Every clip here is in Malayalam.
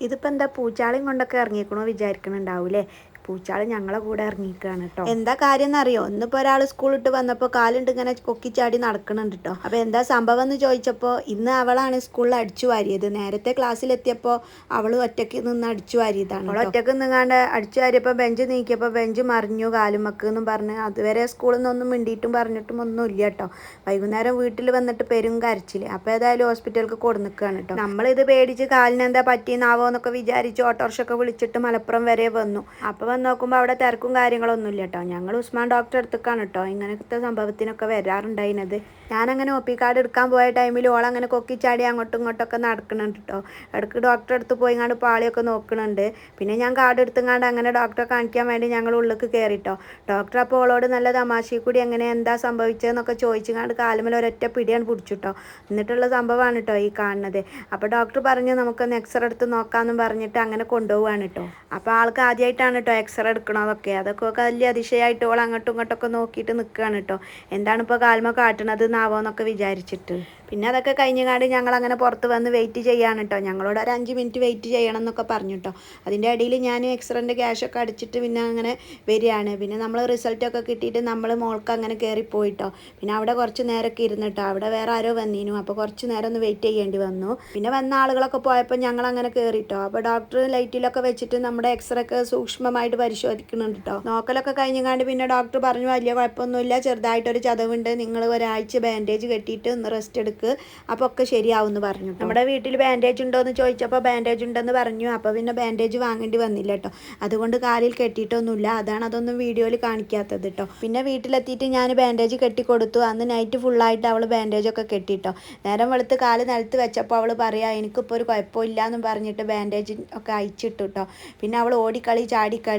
ഇതിപ്പോൾ എന്താ പൂച്ചാളിയും കൊണ്ടൊക്കെ ഇറങ്ങിക്കണോ വിചാരിക്കണുണ്ടാവൂലേ പൂച്ചാൾ ഞങ്ങളെ കൂടെ ഇറങ്ങിക്കാണ് കേട്ടോ. എന്താ കാര്യം എന്നറിയോ? ഇന്നിപ്പോൾ ഒരാൾ സ്കൂളിട്ട് വന്നപ്പോൾ കാലുണ്ട് ഇങ്ങനെ കൊക്കിച്ചാടി നടക്കണുണ്ട് കേട്ടോ. അപ്പോൾ എന്താ സംഭവം എന്ന് ചോദിച്ചപ്പോൾ ഇന്ന് അവളാണ് സ്കൂളിൽ അടിച്ചു വാരിയത്. നേരത്തെ ക്ലാസ്സിലെത്തിയപ്പോൾ അവൾ ഒറ്റയ്ക്ക് നിന്ന് അടിച്ചു വാരിയതാണ് അവൾ ഒറ്റയ്ക്ക് നിന്നാണ്ട് അടിച്ചു വാരിയപ്പോൾ ബെഞ്ച് നീക്കിയപ്പോൾ ബെഞ്ച് മറിഞ്ഞു കാലുമക്ക് എന്നും പറഞ്ഞ് അതുവരെ സ്കൂളിൽ നിന്നൊന്നും മിണ്ടിയിട്ടും പറഞ്ഞിട്ടും ഒന്നും ഇല്ല കേട്ടോ. വൈകുന്നേരം വീട്ടിൽ വന്നിട്ട് പെരും കരച്ചിൽ. അപ്പോൾ ഏതായാലും ഹോസ്പിറ്റലിലേക്ക് കൊടുന്നിക്കുകയാണ് കേട്ടോ. നമ്മളിത് പേടിച്ച് കാലിനെന്താ പറ്റിയെന്നാവോ എന്നൊക്കെ വിചാരിച്ച് ഓട്ടോറിക്ഷ ഒക്കെ വിളിച്ചിട്ട് മലപ്പുറം വരെ വന്നു. അപ്പോൾ വന്ന് നോക്കുമ്പോൾ അവിടെ തിരക്കും കാര്യങ്ങളൊന്നും ഇല്ല കേട്ടോ ഞങ്ങൾ ഉസ്മാൻ ഡോക്ടർ അടുത്തേക്കാണ് കേട്ടോ ഇങ്ങനത്തെ സംഭവത്തിനൊക്കെ വരാറുണ്ടായിരുന്നത് ഞാനങ്ങനെ ഒ പി കാർഡ് എടുക്കാൻ പോയ ടൈമിൽ ഓളങ്ങനെ കൊക്കിച്ചാടി അങ്ങോട്ടും ഇങ്ങോട്ടൊക്കെ നടക്കുന്നുണ്ട് കേട്ടോ ഇടയ്ക്ക് ഡോക്ടറെ അടുത്ത് പോയി ഇങ്ങാണ്ട് പാളിയൊക്കെ നോക്കുന്നുണ്ട് പിന്നെ ഞാൻ കാർഡ് എടുത്തുങ്ങാണ്ട് അങ്ങനെ ഡോക്ടറെ കാണിക്കാൻ വേണ്ടി ഞങ്ങൾ ഉള്ളിലേക്ക് കയറിട്ടോ ഡോക്ടർ അപ്പോൾ ഓളോട് നല്ല തമാശയിൽ കൂടി എങ്ങനെ എന്താ സംഭവിച്ചതെന്നൊക്കെ ചോദിച്ചുങ്ങാണ്ട് കാലുമേൽ ഒരൊറ്റ പിടിയാണ് പിടിച്ചിട്ടോ എന്നിട്ടുള്ള സംഭവമാണ് കേട്ടോ ഈ കാണുന്നത്. അപ്പോൾ ഡോക്ടർ പറഞ്ഞു നമുക്ക് എക്സ്റേ എടുത്ത് നോക്കാമെന്നും പറഞ്ഞിട്ട് അങ്ങനെ കൊണ്ടുപോവാണ് കേട്ടോ അപ്പോൾ ആൾക്ക് ആദ്യമായിട്ടാണ് കേട്ടോ എക്സ്റേ എടുക്കണതൊക്കെ അതൊക്കെ. വലിയ അതിശയമായിട്ട് ഓൾ അങ്ങോട്ടും ഇങ്ങോട്ടൊക്കെ നോക്കിയിട്ട് നിൽക്കുകയാണ് കേട്ടോ എന്താണ് ഇപ്പോൾ കാൽമ കാട്ടണത് എന്നാവോ എന്നൊക്കെ വിചാരിച്ചിട്ട്. പിന്നെ അതൊക്കെ കഴിഞ്ഞങ്ങാണ്ട് ഞങ്ങൾ അങ്ങനെ പുറത്ത് വന്ന് വെയിറ്റ് ചെയ്യാണ് കേട്ടോ ഞങ്ങളോട് ഒരു അഞ്ച് മിനിറ്റ് വെയിറ്റ് ചെയ്യണം എന്നൊക്കെ പറഞ്ഞു കേട്ടോ അതിന്റെ ഇടയിൽ ഞാൻ എക്സ്റേന്റെ ക്യാഷൊക്കെ അടിച്ചിട്ട് പിന്നെ അങ്ങനെ വരികയാണ്. പിന്നെ നമ്മൾ റിസൾട്ടൊക്കെ കിട്ടിയിട്ട് നമ്മൾ മോൾക്ക് അങ്ങനെ കയറിപ്പോയിട്ടോ പിന്നെ അവിടെ കുറച്ച് നേരമൊക്കെ ഇരുന്നിട്ടോ അവിടെ വേറെ ആരോ വന്നിനും. അപ്പോൾ കുറച്ച് നേരം ഒന്ന് വെയിറ്റ് ചെയ്യേണ്ടി വന്നു. പിന്നെ വന്ന ആളുകളൊക്കെ പോയപ്പോൾ ഞങ്ങൾ അങ്ങനെ കയറിയിട്ടോ അപ്പോൾ ഡോക്ടർ ലൈറ്റിലൊക്കെ വെച്ചിട്ട് നമ്മുടെ എക്സ്റേ ഒക്കെ സൂക്ഷ്മമായിട്ട് പരിശോധിക്കുന്നുണ്ട് കേട്ടോ നോക്കലൊക്കെ കഴിഞ്ഞങ്ങാണ്ട് പിന്നെ ഡോക്ടർ പറഞ്ഞു വലിയ കുഴപ്പമൊന്നുമില്ല ചെറുതായിട്ടൊരു ചതവുണ്ട്. നിങ്ങൾ ഒരാഴ്ച ബാൻഡേജ് കെട്ടിയിട്ട് ഒന്ന് റെസ്റ്റ് എടുക്ക്. അപ്പോൾ ഒക്കെ ശരിയാവും എന്ന് പറഞ്ഞു നമ്മുടെ വീട്ടിൽ ബാൻഡേജ് ഉണ്ടോ എന്ന് ചോദിച്ചപ്പോൾ ബാൻഡേജ് ഉണ്ടെന്ന് പറഞ്ഞു. അപ്പോൾ പിന്നെ ബാൻഡേജ് വാങ്ങേണ്ടി വന്നില്ല കേട്ടോ അതുകൊണ്ട് കാലിൽ കെട്ടിയിട്ടൊന്നുമില്ല. അതാണ് അതൊന്നും വീഡിയോയിൽ കാണിക്കാത്തത് കേട്ടോ പിന്നെ വീട്ടിലെത്തിയിട്ട് ഞാൻ ബാൻഡേജ് കെട്ടി കൊടുത്തു അന്ന് നൈറ്റ് ഫുള്ളായിട്ട് അവൾ ബാൻഡേജ് ഒക്കെ കെട്ടിട്ടോ. നേരം വെളുത്ത് കാൽ നിലത്ത് വെച്ചപ്പോൾ അവൾ പറയാ എനിക്കിപ്പോൾ ഒരു കുഴപ്പമില്ല എന്നും പറഞ്ഞിട്ട് ബാൻഡേജ് ഒക്കെ അയച്ചിട്ടു കേട്ടോ പിന്നെ അവൾ ഓടിക്കളി ചാടിക്കളി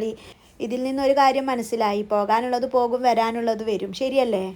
ഇതിൽ നിന്നൊരു കാര്യം മനസ്സിലായി. പോകാനുള്ളത് പോകും വരാനുള്ളത് വരും. ശരിയല്ലേ?